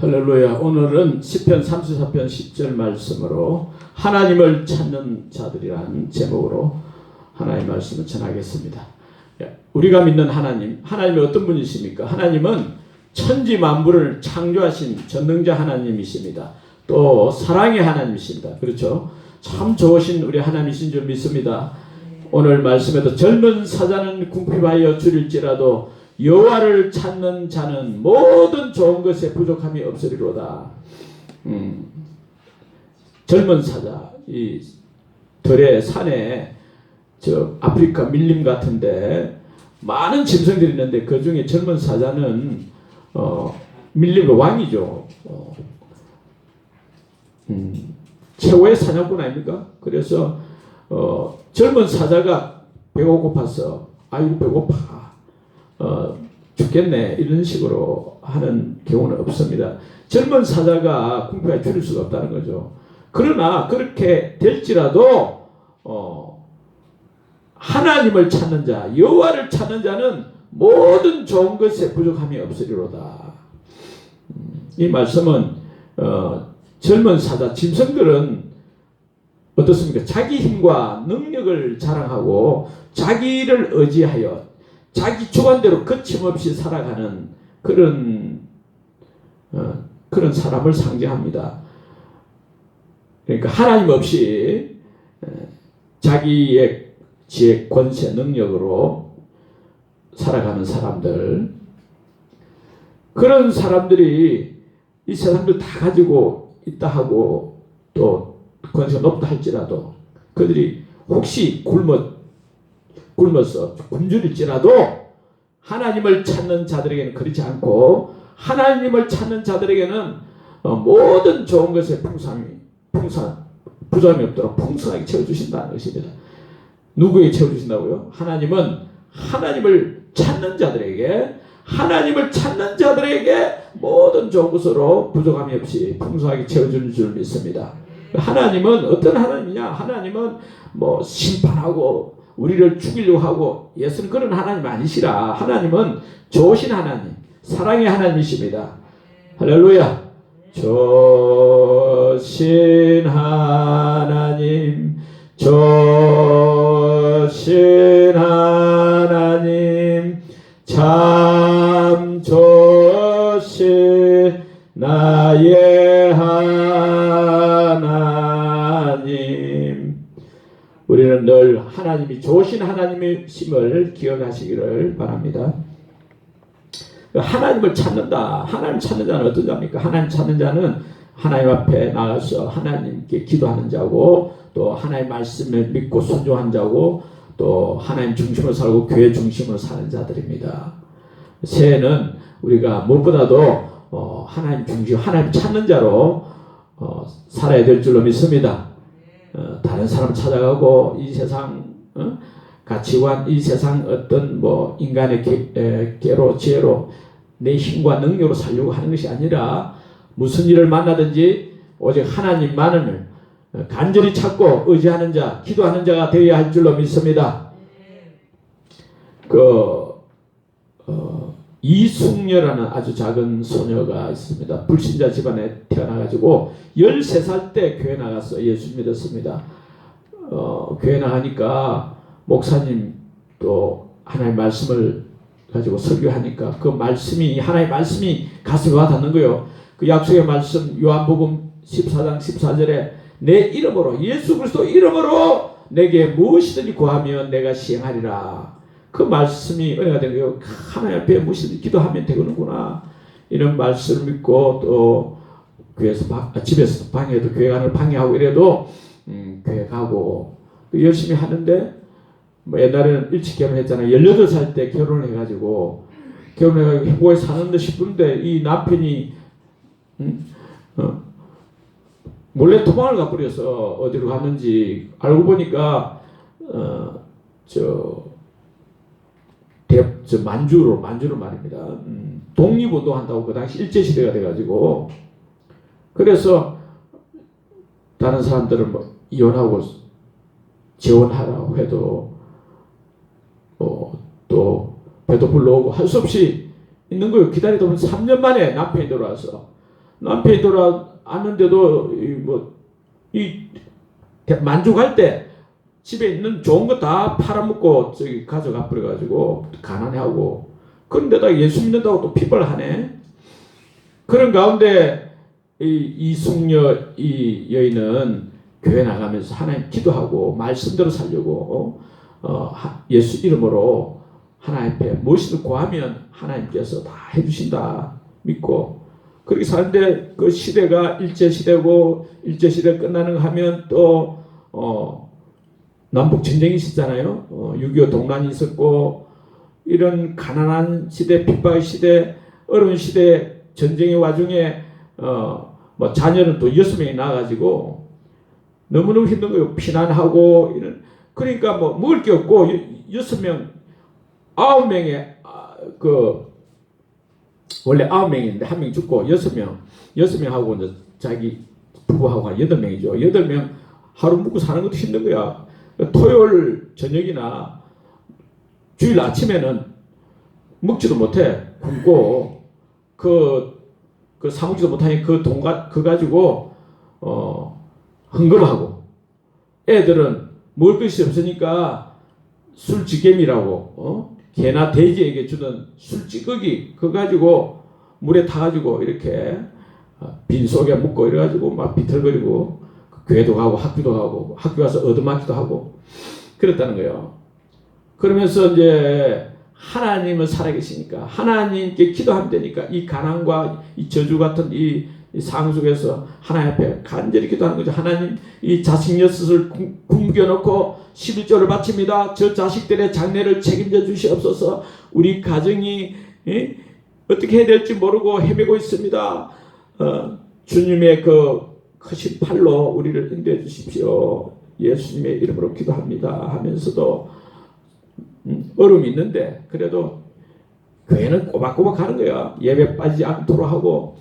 할렐루야. 오늘은 시편 34편 10절 말씀으로 하나님을 찾는 자들이라는 제목으로 하나님의 말씀을 전하겠습니다. 예, 우리가 믿는 하나님, 하나님이 어떤 분이십니까? 하나님은 천지 만물을 창조하신 전능자 하나님이십니다. 또 사랑의 하나님이십니다. 그렇죠? 참 좋으신 우리 하나님이신 줄 믿습니다. 오늘 말씀에도 젊은 사자는 궁핍하여 줄일지라도 여호와를 찾는 자는 모든 좋은 것에 부족함이 없으리로다. 음, 젊은 사자 이 들의 산에 저 아프리카 밀림 같은데 많은 짐승들이 있는데 그 중에 젊은 사자는 어, 밀림의 왕이죠. 어, 음, 최고의 사냥꾼 아닙니까? 그래서 어, 젊은 사자가 배가 고파서 아이고 배고파 어, 죽겠네 이런 식으로 하는 경우는 없습니다. 젊은 사자가 궁핍에 줄일 수가 없다는 거죠. 그러나 그렇게 될지라도 어, 하나님을 찾는 자, 여호와를 찾는 자는 모든 좋은 것에 부족함이 없으리로다. 음, 이 말씀은 어, 젊은 사자, 짐승들은 어떻습니까? 자기 힘과 능력을 자랑하고 자기를 의지하여 자기 주관대로 거침없이 살아가는 그런 어, 그런 사람을 상징합니다. 그러니까 하나님 없이 에, 자기의 지혜, 권세, 능력으로 살아가는 사람들 그런 사람들이 이 세상들 다 가지고 있다 하고 또 권세가 높다 할지라도 그들이 혹시 굶어 굶어서 굶주릴지라도 하나님을 찾는 자들에게는 그렇지 않고 하나님을 찾는 자들에게는 어, 모든 좋은 것에 풍성이 풍성 부담이 없도록 풍성하게 채워주신다는 것입니다. 누구에게 채워주신다고요? 하나님은 하나님을 찾는 자들에게 하나님을 찾는 자들에게 모든 좋은 것으로 부족함이 없이 풍성하게 채워주는 줄 믿습니다. 하나님은 어떤 하나님이냐? 하나님은 뭐 심판하고 우리를 죽이려고 하고 예수는 그런 하나님 아니시라. 하나님은 좋으신 하나님, 사랑의 하나님이십니다. 할렐루야. 좋으신 하나님, 좋 하나님이 좋으신 하나님의 심을 기억하시기를 바랍니다. 하나님을 찾는다. 하나님 찾는 자는 어떤 자입니까? 하나님 찾는 자는 하나님 앞에 나가서 하나님께 기도하는 자고 또 하나님 말씀을 믿고 순종한 자고 또 하나님 중심으로 살고 교회 중심으로 사는 자들입니다. 새해는 우리가 무엇보다도 어, 하나님 중심, 하나님 찾는 자로 어, 살아야 될 줄로 믿습니다. 어, 다른 사람 찾아가고 이 세상 어? 가치관, 이 세상 어떤 뭐 인간의 계, 에, 계로 지혜로 내 힘과 능력으로 살려고 하는 것이 아니라 무슨 일을 만나든지 오직 하나님만을 간절히 찾고 의지하는 자, 기도하는 자가 되어야 할 줄로 믿습니다. 그 어, 이숙녀라는 아주 작은 소녀가 있습니다. 불신자 집안에 태어나가지고 13살 때 교회 나가서 예수 믿었습니다. 어, 교회 나가니까 목사님 또 하나님의 말씀을 가지고 설교하니까 그 말씀이 하나의 말씀이 가슴에 와 닿는 거요. 그 약속의 말씀 요한복음 14장 14절에 내 이름으로 예수 그리스도 이름으로 내게 무엇이든지 구하면 내가 시행하리라. 그 말씀이 된 거예요. 하나님 앞에 무엇이든지 기도하면 되는구나. 이런 말씀을 믿고 또 교회에서 방, 집에서 방해도 교회 가는 방해하고 이래도 음, 교회 가고 열심히 하는데 뭐 옛날에는 일찍 결혼했잖아요. 18살 때 결혼을 해가지고 결혼해가지고 행복에 사는데 싶은데 이 남편이 음? 어? 몰래 도망을 가버려서 어디로 갔는지 알고 보니까 어, 저, 대, 저 만주로 만주로 말입니다. 음, 독립운동 한다고 그 당시 일제 시대가 돼가지고 그래서 다른 사람들은 뭐 이혼하고 재혼하라고 해도 어, 또 배도 불러오고 할 수 없이 있는 거예요. 기다리다 보면 3년 만에 남편이 들어와서 남편이 돌아왔는데도 뭐이 만족할 때 집에 있는 좋은 거 다 팔아먹고 저기 가져가 버려가지고 가난해하고 그런데다 예수 믿는다고 또 피벌하네. 그런 가운데 이 이 숙녀 이 여인은 교회 나가면서 하나님 기도하고 말씀대로 살려고 어, 하- 예수 이름으로 하나님 앞에 무엇을 구하면 하나님께서 다 해주신다 믿고 그렇게 사는데 그 시대가 일제 시대고 일제 시대 끝나는 거 하면 또 어, 남북 전쟁이 있었잖아요. 어, 6.25 동란이 있었고 이런 가난한 시대, 핍박의 시대, 어려운 시대 전쟁의 와중에 어, 뭐 자녀는 또 여섯 명이 나가지고 너무너무 힘든 거예요. 피난하고 이런 그러니까 뭐 먹을 게 없고 여- 여섯 명 아홉 명의 아, 그 원래 아홉 명인데 한 명 죽고 여섯 명 여섯 명하고 이제 자기 부부하고 한 여덟 명이죠. 여덟 명 하루 먹고 사는 것도 힘든 거야. 토요일 저녁이나 주일 아침에는 먹지도 못해 굶고 그, 그 사먹지도 못하니 그 돈 가 그 가지고 어 흥금하고 애들은 먹을 것이 없으니까 술지겜이라고 어? 개나 돼지에게 주던 술찌꺼기 그거 가지고 물에 타가지고 이렇게 어, 빈속에 묻고 이래가지고 막 비틀거리고 교회도 가고 학교도 가고 학교 가서 얻어맞기도 하고 그랬다는 거예요. 그러면서 이제 하나님은 살아계시니까 하나님께 기도하면 되니까 이 가난과 이 저주 같은 이, 이 상황 속에서 하나님 앞에 간절히 기도하는 거죠. 하나님 이 자식 굶- 굶겨놓고 11조를 바칩니다. 저 자식들의 장래를 책임져 주시옵소서. 우리 가정이 예? 어떻게 해야 될지 모르고 헤매고 있습니다. 어, 주님의 그 크신 팔로 우리를 인도해 주십시오. 예수님의 이름으로 기도합니다. 하면서도 음, 어려움이 있는데 그래도 교회는 꼬박꼬박 가는 거야. 예배 빠지지 않도록 하고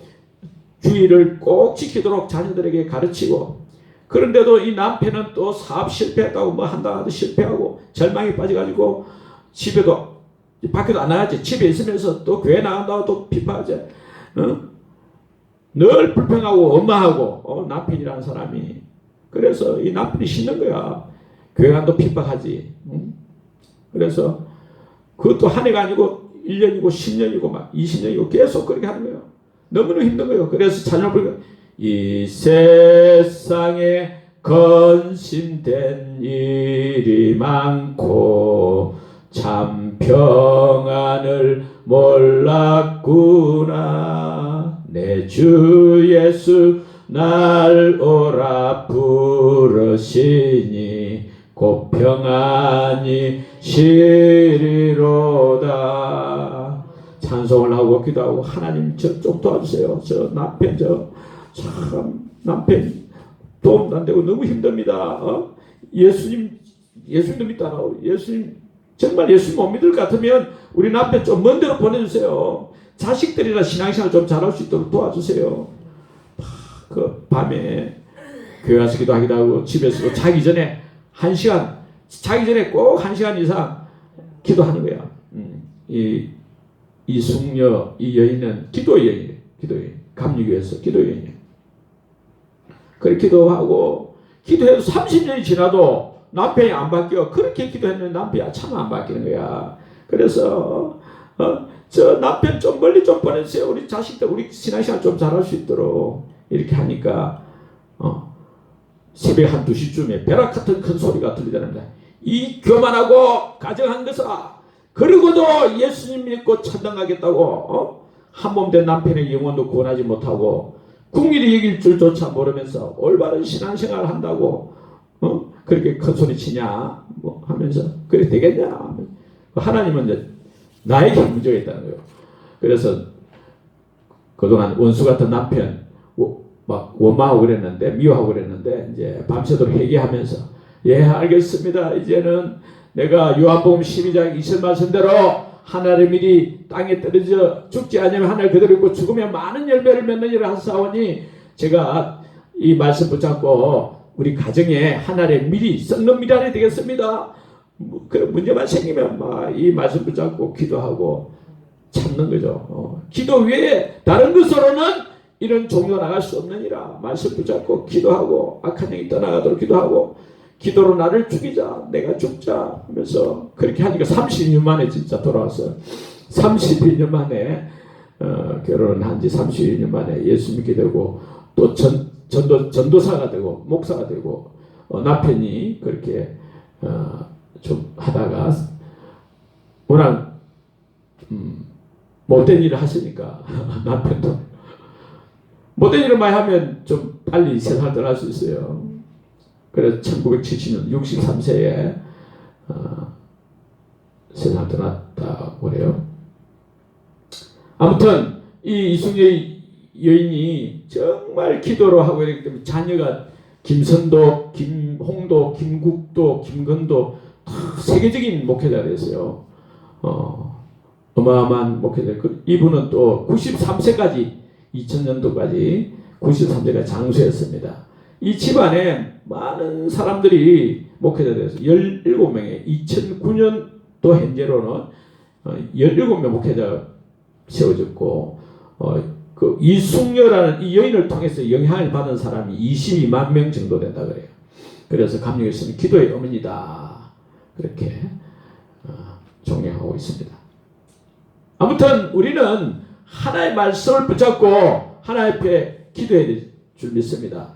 주의를 꼭 지키도록 자녀들에게 가르치고 그런데도 이 남편은 또 사업 실패했다고 뭐 한다 하도 실패하고 절망에 빠져가지고 집에도 밖에도 안 나가지. 집에 있으면서 또 교회 나간다고 또 비판하지. 어? 늘 불평하고 엄마하고 어, 남편이라는 사람이. 그래서 이 남편이 싫는 거야. 교회 간도 핍박하지. 응? 그래서 그것도 한 해가 아니고 1년이고 10년이고 막 20년이고 계속 그렇게 하는 거예요 너무너무 힘든 거예요. 그래서 자녀 보니까 이 세상에 건심된 일이 많고 참 평안을 몰랐구나. 내 주 예수 날 오라 부르시니 곧 평안이 시리로다 찬송을 하고 기도하고 하나님 저좀 도와주세요 저 남편 저 참 남편 도움도 안 되고 너무 힘듭니다. 어? 예수님 예수님 믿다라 예수님 정말 예수님 못 믿을 것 같으면 우리 남편 좀 먼 데로 보내주세요. 자식들이나 신앙생활 좀 잘할 수 있도록 도와주세요. 아, 그 밤에 교회 가서 기도하기도 하고 집에서도 자기 전에 한 시간 자기 전에 꼭 한 시간 이상 기도하는 거야. 음, 이 이 숙녀 이 여인은 기도 여인이에요. 기도 여인 감리교에서 기도 여인이에요. 그렇게 기도하고 기도해도 30년이 지나도 남편이 안 바뀌어. 그렇게 기도했는데 남편이 참 안 바뀌는 거야. 그래서 어, 저 남편 좀 멀리 좀 보내주세요. 우리 자식들 우리 신앙생활 좀 잘할 수 있도록. 이렇게 하니까 어, 새벽 한 2시쯤에 벼락 같은 큰 소리가 들리다는데 이 교만하고 가정한 것아 그러고도 예수님 믿고 천당 가겠다고 어? 한몸 된 남편의 영혼도 구원하지 못하고 국민이 이길 줄조차 모르면서 올바른 신앙생활 한다고 어? 그렇게 큰 소리 치냐 뭐 하면서 그래 되겠냐 하나님은 이제 나에게 문제가 있다는 거예요. 그래서 그동안 원수 같은 남편 워- 막 원망하고 그랬는데 미워하고 그랬는데 이제 밤새도록 회개하면서 예 알겠습니다 이제는 내가 요한복음 12장 20 말씀대로 하늘의 밀이 땅에 떨어져 죽지 않으면 하늘 그대로 있고 죽으면 많은 열매를 맺느니라 하사오니 제가 이 말씀 붙잡고 우리 가정에 하늘의 밀이 썩는 밀 안에 되겠습니다. 뭐, 그 문제만 생기면 막 이 말씀 붙잡고 기도하고 참는 거죠. 어, 기도 외에 다른 것으로는 이런 종교가 나갈 수 없느니라 말씀 붙잡고 기도하고 악한 영이 떠나가도록 기도하고 기도로 나를 죽이자 내가 죽자 하면서 그렇게 하니까 32년 만에 진짜 돌아왔어요 32년 만에 어, 결혼한 지 32년 만에 예수 믿게 되고 또 전, 전도, 전도사가 되고 목사가 되고 어, 남편이 그렇게 어, 좀 하다가 워낙 음, 못된 일을 하시니까 남편도 못된 일을 많이 하면 좀 빨리 세상을 떠날 수 있어요. 그래서 1970년 63세에 어, 세상을 떠났다고 그래요. 아무튼 이 이승의 여인이 정말 기도로 하고 이렇기 때문에 자녀가 김선도, 김홍도, 김국도, 김건도 다 세계적인 목회자가 됐어요. 어, 어마어마한 목회자. 그 이분은 또 93세까지 2000년도까지 93세가 장수였습니다. 이 집안에 많은 사람들이 목회자 되어서 17명에 2009년도 현재로는 어, 17명 목회자 세워졌고 어, 그 이숙녀라는 이 여인을 통해서 영향을 받은 사람이 22만 명 정도 된다 그래요. 그래서 감리교회에서는 기도의 어머니다 그렇게 어, 존경하고 있습니다. 아무튼 우리는 하나의 말씀을 붙잡고 하나님 앞에 기도해야 될 줄 믿습니다.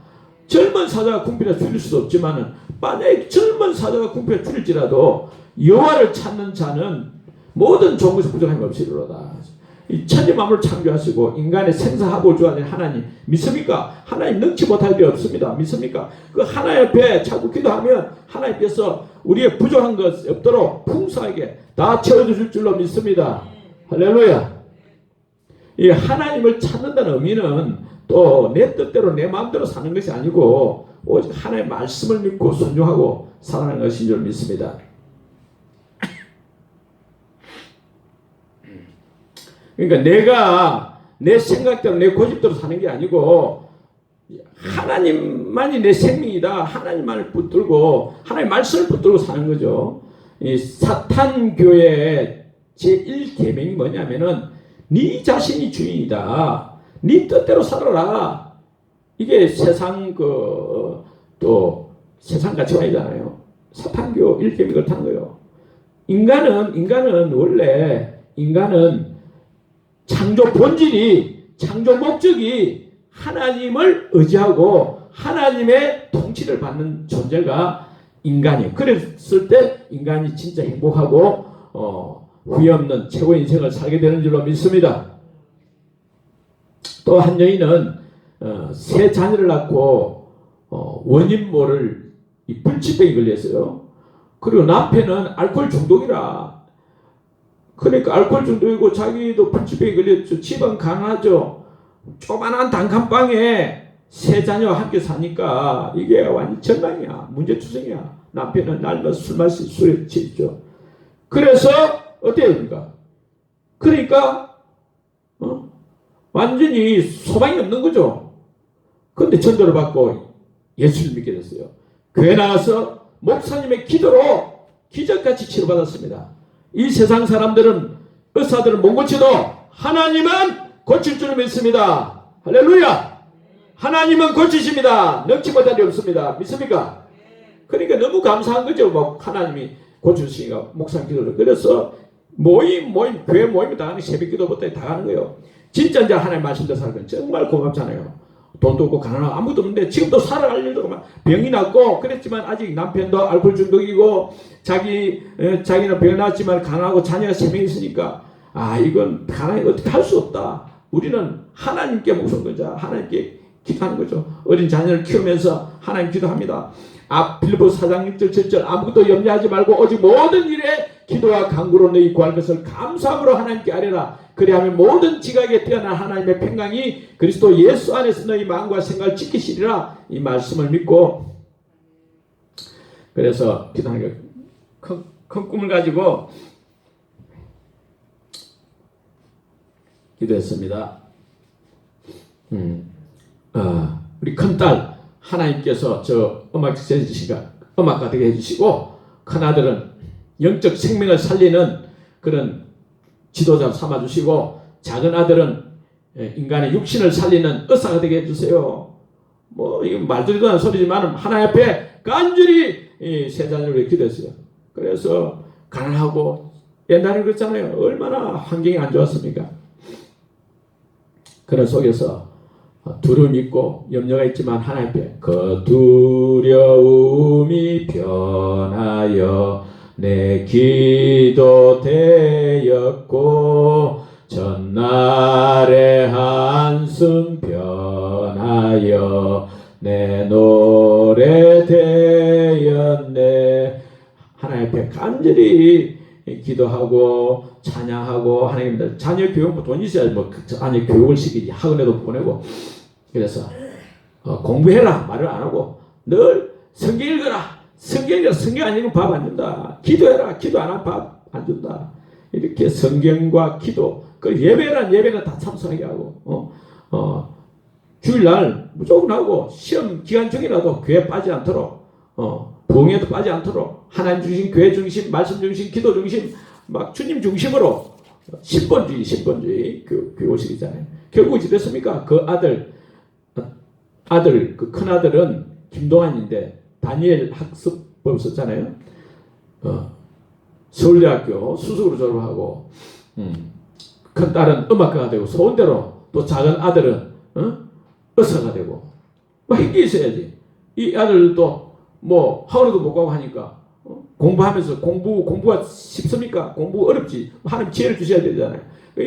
젊은 사자가 궁핍에 줄일 수도 없지만은 만약에 젊은 사자가 궁핍에 줄일지라도 여호와를 찾는 자는 모든 좋은 것을 부족함이 없이로다. 이 천지 만물을 창조하시고 인간의 생사하고 주하는 하나님 믿습니까? 하나님 능치 못할 게 없습니다. 믿습니까? 그 하나님 앞에 자꾸 기도하면 하나님께서 우리의 부족한 것 없도록 풍성하게 다 채워주실 줄로 믿습니다. 할렐루야. 이 하나님을 찾는다는 의미는 또 내 뜻대로 내 마음대로 사는 것이 아니고 오직 하나님의 말씀을 믿고 순종하고 살아가는 것인 줄 믿습니다. 그러니까 내가 내 생각대로 내 고집대로 사는 게 아니고 하나님만이 내 생명이다. 하나님만을 붙들고 하나님 말씀을 붙들고 사는 거죠. 이 사탄 교회의 제1계명이 뭐냐면은 네 자신이 주인이다. 네 뜻대로 살아라. 이게 세상 그 또 세상 가치관이잖아요. 사탄교 1계명이 그렇다는 거예요. 인간은 인간은 원래 인간은 창조 본질이 창조 목적이 하나님을 의지하고 하나님의 통치를 받는 존재가 인간이에요. 그랬을 때 인간이 진짜 행복하고 어, 후회 없는 최고의 인생을 살게 되는 줄로 믿습니다. 또 한 여인은 어, 세 자녀를 낳고 어, 원인 모를 이 불치병이 걸렸어요. 그리고 남편은 알코올 중독이라 그러니까 알코올 중독이고 자기도 불치병이 걸렸죠. 집은 강하죠. 조만한 단칸방에 세 자녀와 함께 사니까 이게 완전 전망이야. 문제투성이야. 남편은 날마다 술 마시 술에 취했죠. 그래서 어때요, 우리가? 그러니까 어? 완전히 소망이 없는 거죠. 그런데 전도를 받고 예수를 믿게 됐어요. 교회 나가서 목사님의 기도로 기적같이 치료받았습니다. 이 세상 사람들은 의사들은 못 고쳐도 하나님은 고칠 줄 믿습니다. 할렐루야. 하나님은 고치십니다. 능치 못할 일 없습니다. 믿습니까? 그러니까 너무 감사한 거죠. 뭐 하나님이 고치시니까 목사 기도를 그래서 모임 모임 교회 모임에 다 가는 새벽 기도부터 다 가는 거예요. 진짜 이제 하나님 말씀대로 살면 정말 고맙잖아요. 돈도 없고 가난하고 아무도 없는데 지금도 살아갈 일도 막 병이 났고 그랬지만 아직 남편도 알코올 중독이고 자기 에, 자기는 병 났지만 가난하고 자녀가 세명 있으니까 아 이건 가난이 어떻게 할 수 없다. 우리는 하나님께 목숨 걸자 하나님께 기도하는 거죠. 어린 자녀를 키우면서 하나님 기도합니다. 앞 빌보 사장 6절 7절 아무것도 염려하지 말고 오직 모든 일에 기도와 간구로 너희 구할 것을 감사함으로 하나님께 아뢰라. 그리하면 모든 지각에 뛰어난 하나님의 평강이 그리스도 예수 안에서 너희 마음과 생각을 지키시리라. 이 말씀을 믿고 그래서 기도하는 게 큰, 큰 꿈을 가지고 기도했습니다. 음, 아, 우리 큰딸 하나님께서 저 음악 세주시가 음악가 되게 해주시고 큰 아들은 영적 생명을 살리는 그런 지도자 삼아주시고 작은 아들은 예, 인간의 육신을 살리는 의사가 되게 해주세요. 뭐 이거 말도 안 소리지만 하나님 앞에 간절히 위해 기도했어요. 그래서 가난하고 옛날에 그랬잖아요. 얼마나 환경이 안 좋았습니까? 그런 속에서 두려움이 있고 염려가 있지만 하나님 앞에 그 두려움이 변하여 내 기도 되었고 전날의 한숨 변하여 내 노래 되었네. 하나님 앞에 간절히 기도하고 찬양하고 하나님들 자녀 교육 뭐돈 있어야 뭐그 자녀 교육을 시키지 학원에도 보내고 그래서 어, 공부해라 말을 안 하고 늘 성경 읽어라 성경 읽어라 성경 안 읽으면 밥 안 준다. 기도해라. 기도 안 하면 밥 안 준다. 이렇게 성경과 기도 그 예배란 예배는 다 참석하게 하고 어, 어, 주일날 무조건 하고 시험 기간 중이라도 교회 빠지 않도록 어, 부흥에도 빠지 않도록 하나님 주신 교회 중심 말씀 중심 기도 중심 막 주님 중심으로 10번주의 10번주의 교, 교육식이잖아요. 결국 어찌 됐습니까? 그 아들 아들 그 큰 아들은 김동환인데 다니엘 학습법 썼잖아요 어, 서울대학교 수석으로 졸업하고 음, 큰 딸은 음악가가 되고 소원대로 또 작은 아들은 어? 의사가 되고 뭐 힘이 있어야지 이 아들도 뭐 학원에도 못 가고 하니까 어? 공부하면서 공부 공부가 쉽습니까? 공부 어렵지 하나님 지혜를 주셔야 되잖아요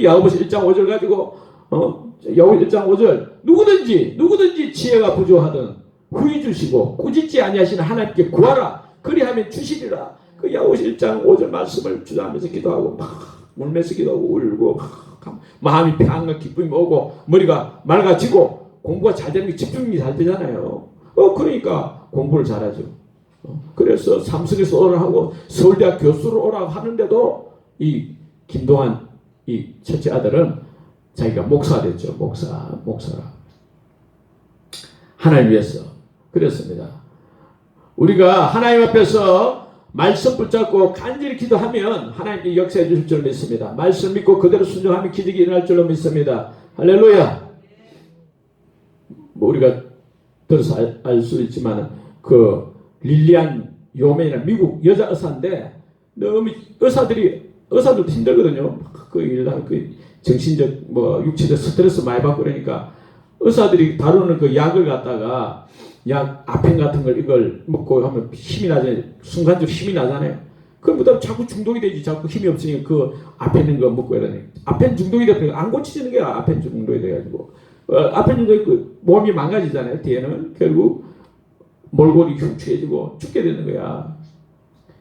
야고보서 1장 5절 가지고 어? 야고보 1장 5절 누구든지 누구든지 지혜가 부족하든 후히 주시고 꾸짖지 아니하시는 하나님께 구하라 그리하면 주시리라 그 1장 5절 말씀을 주장하면서 기도하고 막 울면서 기도하고 울고 막 마음이 평안과 기쁨이 오고 머리가 맑아지고 공부가 잘 되는 게 집중이 잘 되잖아요. 어 그러니까 공부를 잘하죠. 어, 그래서 삼성에서 오라 하고 서울대학 교수로 오라고 하는데도 이 김동환 이 첫째 아들은 자기가 목사가 됐죠. 목사, 목사라. 하나님 위해서 그랬습니다. 우리가 하나님 앞에서 말씀 붙잡고 간절히 기도하면 하나님께 역사해 주실 줄 믿습니다. 말씀 믿고 그대로 순종하면 기적이 일어날 줄로 믿습니다. 할렐루야. 뭐 우리가 들어서 알 수 있지만 그 릴리안 요맨이라 미국 여자 의사인데 너무 의사들이 의사들도 힘들거든요. 그 일하는 그 정신적 뭐 육체적 스트레스 많이 받고 그러니까 의사들이 다루는 그 약을 갖다가 약 아펜 같은 걸 이걸 먹고 하면 힘이 나잖아요. 순간적으로 힘이 나잖아요. 그보다 자꾸 중독이 되지. 자꾸 힘이 없으니까 그 아펜 있는 거 먹고 이러네. 아펜 중독이 되면 안 고치지는 게 아펜 중독이 돼가지고. 어, 아펜 중독이 그 몸이 망가지잖아요. 뒤에는 결국 몰골이 흉추해지고 죽게 되는 거야.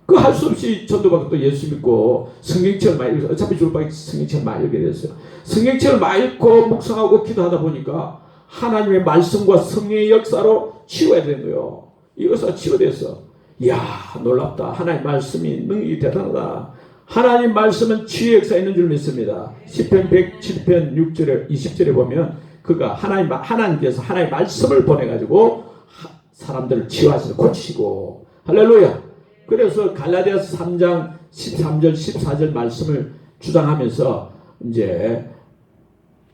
그 할 수 없이 전도받고 또 예수 믿고 성경책을 많이 읽어서 어차피 죽을 바에 성경책을 많이 읽게 됐어요. 성경책을 많이 읽고 묵상하고 기도하다 보니까 하나님의 말씀과 성령의 역사로 치유해야 되는 거예요. 이 의사가 치유됐어. 이야 놀랍다. 하나님 말씀이 능력이 대단하다. 하나님 말씀은 치유 역사 있는 줄 믿습니다. 10편 107편 6절에 20절에 보면 그가 하나님 하나님께서 하나님의 말씀을 보내 가지고 사람들을 치유하시고 고치시고 할렐루야. 그래서 갈라디아서 3장 13절 14절 말씀을 주장하면서 이제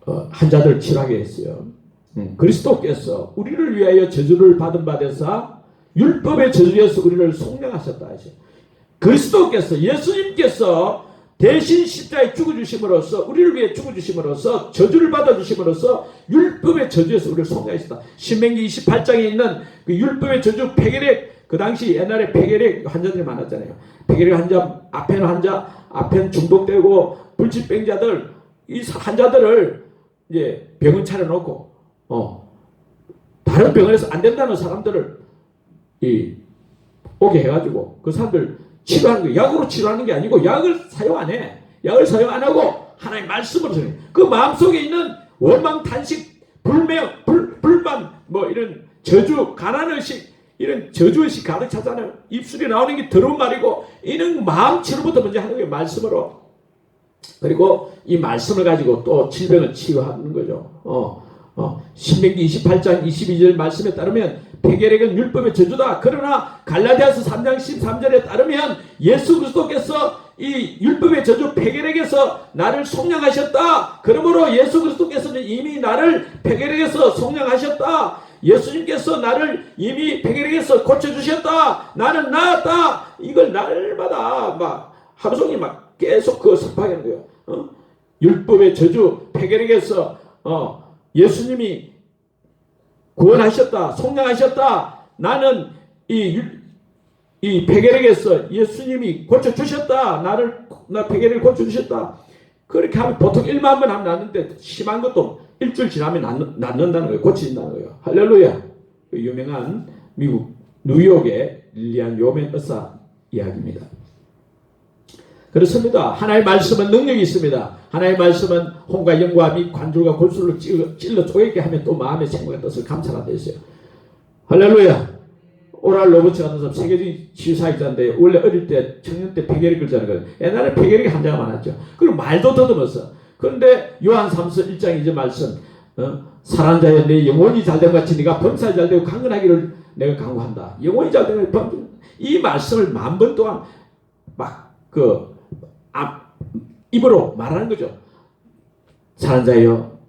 어, 환자들 치료하게 했어요. 음, 그리스도께서 우리를 위하여 저주를 받은 바 되사 율법의 저주에서 우리를 속량하셨다 하셔. 그리스도께서 예수님께서 대신 십자에 죽어 주심으로써 우리를 위해 죽어 주심으로써 저주를 받아 주심으로써 율법의 저주에서 우리를 속량하셨다. 신명기 28장에 있는 그 율법의 저주 폐결핵 그 당시 옛날에 폐결핵 환자들이 많았잖아요. 폐결핵 환자, 아펜 환자, 아펜 중독되고 불치병자들 이 환자들을 이제 병원 차려놓고 어 다른 병원에서 안 된다는 사람들을 이 오게 해가지고 그 사람들 치료하는 거 약으로 치료하는 게 아니고 약을 사용 안 해. 약을 사용 안 하고 하나의 말씀으로 사용. 그 마음속에 있는 원망, 탄식, 불명, 불, 불만, 뭐 이런 저주, 가난의식, 이런 저주의식 가득 차잖아요. 입술이 나오는 게 더러운 말이고, 이는 마음 치료부터 먼저 하는 게 말씀으로. 그리고 이 말씀을 가지고 또 질병을 치유하는 거죠. 어, 어, 신명기 28장 22절 말씀에 따르면 폐결핵은 율법의 저주다. 그러나 갈라디아서 3장 13절에 따르면 예수 그리스도께서 이 율법의 저주 폐결에게서 나를 속량하셨다. 그러므로 예수 그리스도께서는 이미 나를 폐결에게서 속량하셨다. 예수님께서 나를 이미 폐결에게서 고쳐주셨다. 나는 나았다. 이걸 날마다 막 종일 막 계속 그 선포하는 거예요. 어? 율법의 저주 폐결에게서 어, 예수님이 구원하셨다. 속량하셨다. 나는 이, 율- 이 폐결에게서 예수님이 고쳐주셨다. 나를, 나 폐결을 고쳐주셨다. 그렇게 하면 보통 1만 번 하면 낫는데 심한 것도 일주일 지나면 낫는, 낫는다는 거예요. 고친다는 거예요. 할렐루야. 그 유명한 미국 뉴욕의 릴리안 요멘 의사 이야기입니다. 그렇습니다. 하나의 말씀은 능력이 있습니다. 하나의 말씀은 홍과 영과 및 관줄과 골수를 찔러, 쪼개게 하면 또 마음의 생각의 뜻을 감찰한다 했어요. 할렐루야. 오랄 로버츠 같은 사람 세계적인 치유사역자인데 원래 어릴 때 청년 때 폐결이 글자는 거예요. 옛날에 폐결이 한자가 많았죠. 그리고 말도 더듬었어. 그런데 요한 3서 1장 2절 말씀 어? 사랑 자여 내 영혼이 잘된 같이 네가 범사에 잘되고 강건하기를 내가 강구한다. 영혼이 잘되면 범- 이 말씀을 만 번 동안 막그 앞, 입으로 말하는 거죠. 사랑 자여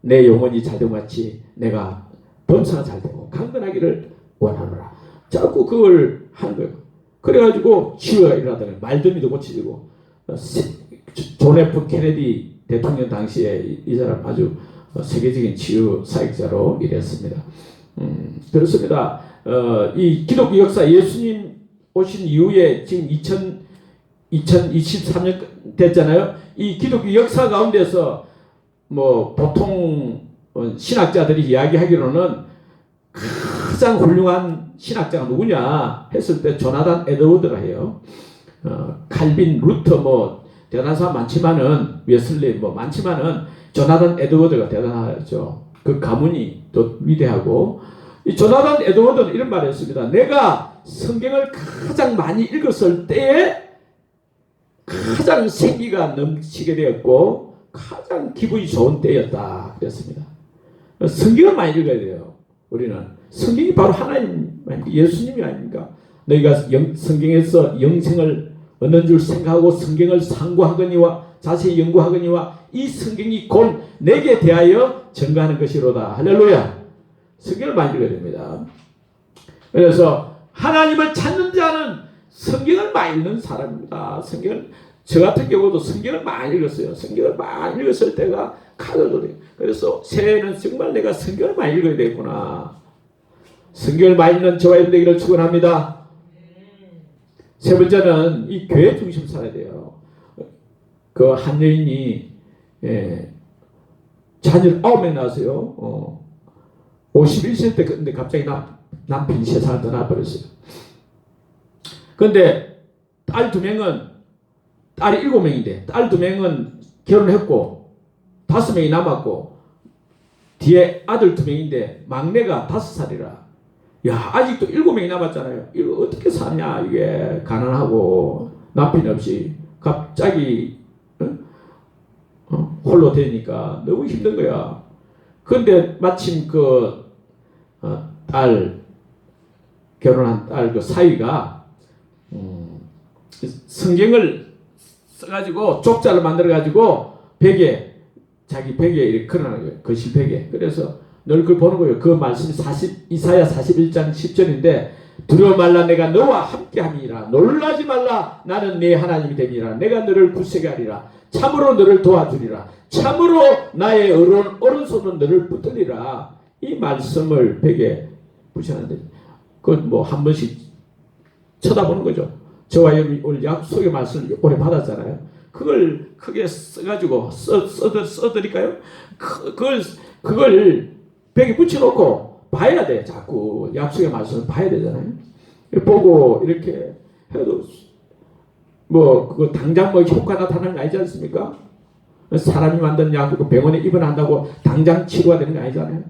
내 영혼이 잘된 같이 내가 범사가 잘 되고 강건하기를 원하노라. 자꾸 그걸 하는 거예요. 그래가지고 치유가 일어나다가 말더미도 고치고 어, 세- 존 F 케네디 대통령 당시에 이, 이 사람 아주 어, 세계적인 치유 사역자로 일했습니다. 음, 그렇습니다. 어, 이 기독교 역사 예수님 오신 이후에 지금 2000, 2023년 됐잖아요. 이 기독교 역사 가운데서 뭐 보통 어, 신학자들이 이야기하기로는 가장 훌륭한 신학자가 누구냐 했을 때 조나단 에드워드라 해요. 어, 칼빈, 루터 뭐 대단한 사람 많지만은 웨슬리 뭐 많지만은 조나단 에드워드가 대단하죠. 그 가문이 또 위대하고 이 조나단 에드워드는 이런 말을 했습니다. 내가 성경을 가장 많이 읽었을 때에 가장 생기가 넘치게 되었고 가장 기분이 좋은 때였다 그랬습니다. 성경을 많이 읽어야 돼요. 우리는 성경이 바로 하나님 예수님이 아닙니까? 너희가 영, 성경에서 영생을 얻는 줄 생각하고 성경을 상고하거니와 자세히 연구하거니와 이 성경이 곧 내게 대하여 증거하는 것이로다. 할렐루야. 성경을 많이 읽어야 됩니다. 그래서 하나님을 찾는 자는 성경을 많이 읽는 사람입니다. 성경을 저 같은 경우도 성경을 많이 읽었어요. 성경을 많이 읽었을 때가 카드들이 그래서 새해에는 정말 내가 성경을 많이 읽어야 되겠구나. 성경을 많이 읽는 저와 여러분 되기를 축원합니다. 세 번째는 이 교회 중심 살아야 돼요. 그 한 여인이 예, 자녀를 아홉 명 낳았어요. 어, 51세 때 근데 갑자기 남, 남편이 세상을 떠나버렸어요. 근데 딸 두 명은 딸이 일곱 명인데 딸 두 명은 결혼했고 다섯 명이 남았고 뒤에 아들 두 명인데 막내가 다섯 살이라 야 아직도 일곱 명이 남았잖아요. 이거 어떻게 사냐 이게 가난하고 남편 없이 갑자기 어? 어? 홀로 되니까 너무 힘든 거야. 근데 마침 그 어, 딸 결혼한 딸 그 사위가 음, 성경을 써가지고 족자를 만들어가지고 베개 자기 베개에 이렇게 걸어놓은 거예요. 거실 베개. 그래서 늘 그걸 보는 거예요. 그 말씀이 40, 이사야 41장 10절인데 두려워 말라 내가 너와 함께 함이라 놀라지 말라 나는 네 하나님이 되니라 내가 너를 굳세게 하리라 참으로 너를 도와주리라 참으로 나의 오른, 오른손은 너를 붙들리라 이 말씀을 베개에 붙여놨는데 그걸 뭐한 번씩 쳐다보는 거죠. 저와 여러분이 오늘 약속의 말씀을 오래 받았잖아요. 그걸 크게 써가지고 써, 써, 써드릴까요? 그, 그걸, 그걸 벽에 붙여놓고 봐야 돼. 자꾸 약속의 말씀을 봐야 되잖아요. 보고 이렇게 해도 뭐 그거 당장 뭐 효과 나타나는 거 아니지 않습니까? 사람이 만든 약그 병원에 입원한다고 당장 치료가 되는 게 아니잖아요.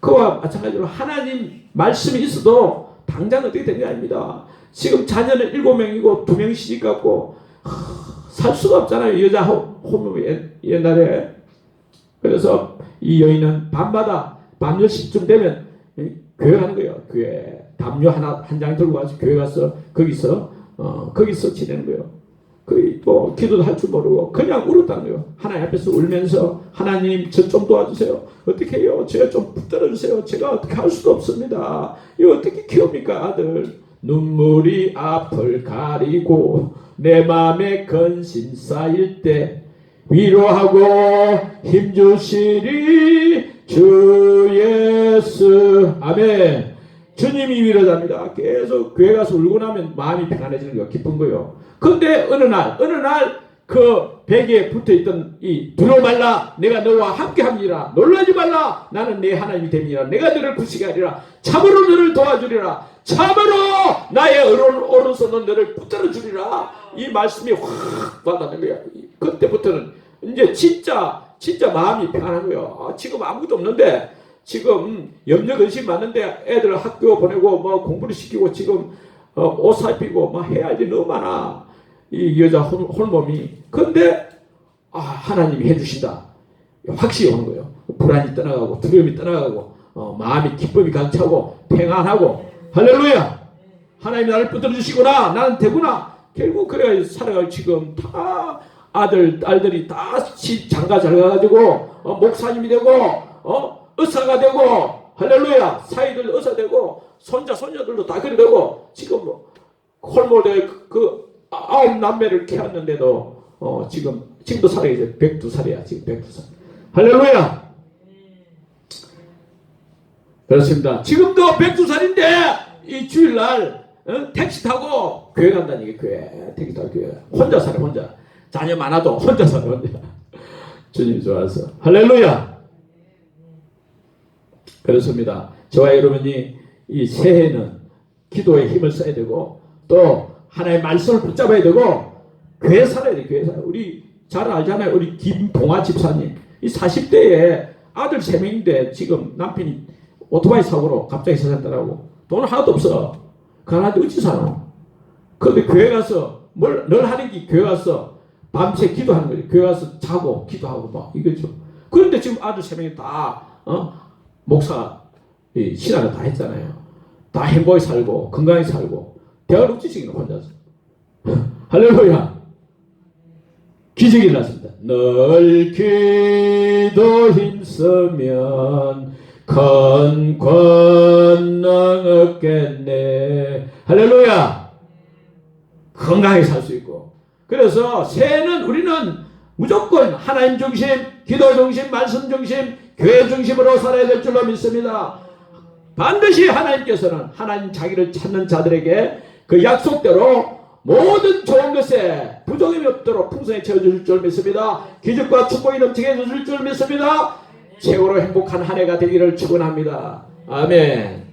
그와 마찬가지로 하나님 말씀이 있어도 당장 어떻게 되는 게 아닙니다. 지금 자녀는 일곱 명이고 두 명 시집 갔고 살 수가 없잖아요. 여자 홈 옛날에 그래서 이 여인은 밤마다 밤 10시쯤 되면 교회 가는 거예요. 교회 담요 하나 한 장 들고 가서 교회 가서 거기서 어 거기서 지내는 거예요. 또 기도도 할 줄 모르고 그냥 울었다는 거예요. 하나님 앞에서 울면서 하나님 저 좀 도와주세요. 어떻게 해요? 제가 좀 붙들어 주세요. 제가 어떻게 할 수도 없습니다. 이거 어떻게 키웁니까 아들? 눈물이 앞을 가리고 내 마음에 근심 쌓일 때 위로하고 힘주시리 주 예수. 아멘. 주님이 위로자입니다. 계속 교회 가서 울고 나면 마음이 편안해지는 거 기쁜 거요. 근데 어느 날 어느 날 그 베개에 붙어있던 이 두려워 말라 내가 너와 함께합니다. 놀라지 말라. 나는 내 하나님이 됩니다 내가 너를 구시게 하리라. 참으로 너를 도와주리라. 참으로 나의 오른, 오른손은 너를 붙들어 주리라. 이 말씀이 확 와닿는 거야. 이- 그때부터는 이제 진짜 진짜 마음이 거예요. 아, 지금 아무것도 없는데 지금 염려 근심 많은데 애들 학교 보내고 뭐 공부를 시키고 지금 어, 옷 살피고 막 해야 할 일이 너무 많아 이 여자 홀, 홀몸이 근데 아 하나님이 해주신다. 확실히 오는 거예요. 불안이 떠나가고 두려움이 떠나가고 어, 마음이 기쁨이 가득 차고 평안하고. 할렐루야! 하나님이 나를 붙들어 주시구나. 나는 되구나. 결국 그래 살아갈 지금 다 아들 딸들이 다 시- 장가 잘 가가지고 어, 목사님이 되고 어 의사가 되고 할렐루야! 사이들 의사 되고 손자 손녀들도 다 그래 되고 지금 뭐 홀모대 그, 그 아홉 남매를 키웠는데도 어 지금 지금도 살아 이제 102살이야 지금 102살. 할렐루야! 그렇습니다. 지금도 102살인데 이 주일날 어? 택시 타고 교회 간다는 게 교회 택시 타고 교회. 혼자 살아 혼자. 자녀 많아도 혼자 살아 혼자. 주님 좋아서. 할렐루야! 그렇습니다. 저와 여러분이 이 새해는 기도에 힘을 써야 되고 또 하나의 말씀을 붙잡아야 되고 교회 살아야 돼 교회 살아 우리 잘 알잖아요. 우리 김봉화 집사님. 이 40대에 아들 3명인데 지금 남편이 오토바이 사고로 갑자기 세상더라고 돈 하나도 없어. 그 하나도 어찌 사노? 그런데 교회 가서 뭘 늘 하는 게 교회 가서 밤새 기도하는 거지. 교회 가서 자고 기도하고 막 이거죠. 그런데 지금 아들 3명이 다 어? 목사 이 신앙을 다 했잖아요. 다 행복히 살고 건강히 살고 대화를 웃지시기는 혼자서 할렐루야. 기적이 일어났습니다. 널 기도 힘쓰면 큰 권능 얻겠네. 할렐루야. 건강하게 살 수 있고. 그래서 새해는 우리는 무조건 하나님 중심 기도 중심 말씀 중심 교회 중심으로 살아야 될 줄로 믿습니다. 반드시 하나님께서는 하나님 자기를 찾는 자들에게 그 약속대로 모든 좋은 것에 부족함이 없도록 풍성히 채워줄 줄 믿습니다. 기적과 축복이 넘치게 해줄 줄 믿습니다. 최고로 행복한 한 해가 되기를 축원합니다. 아멘.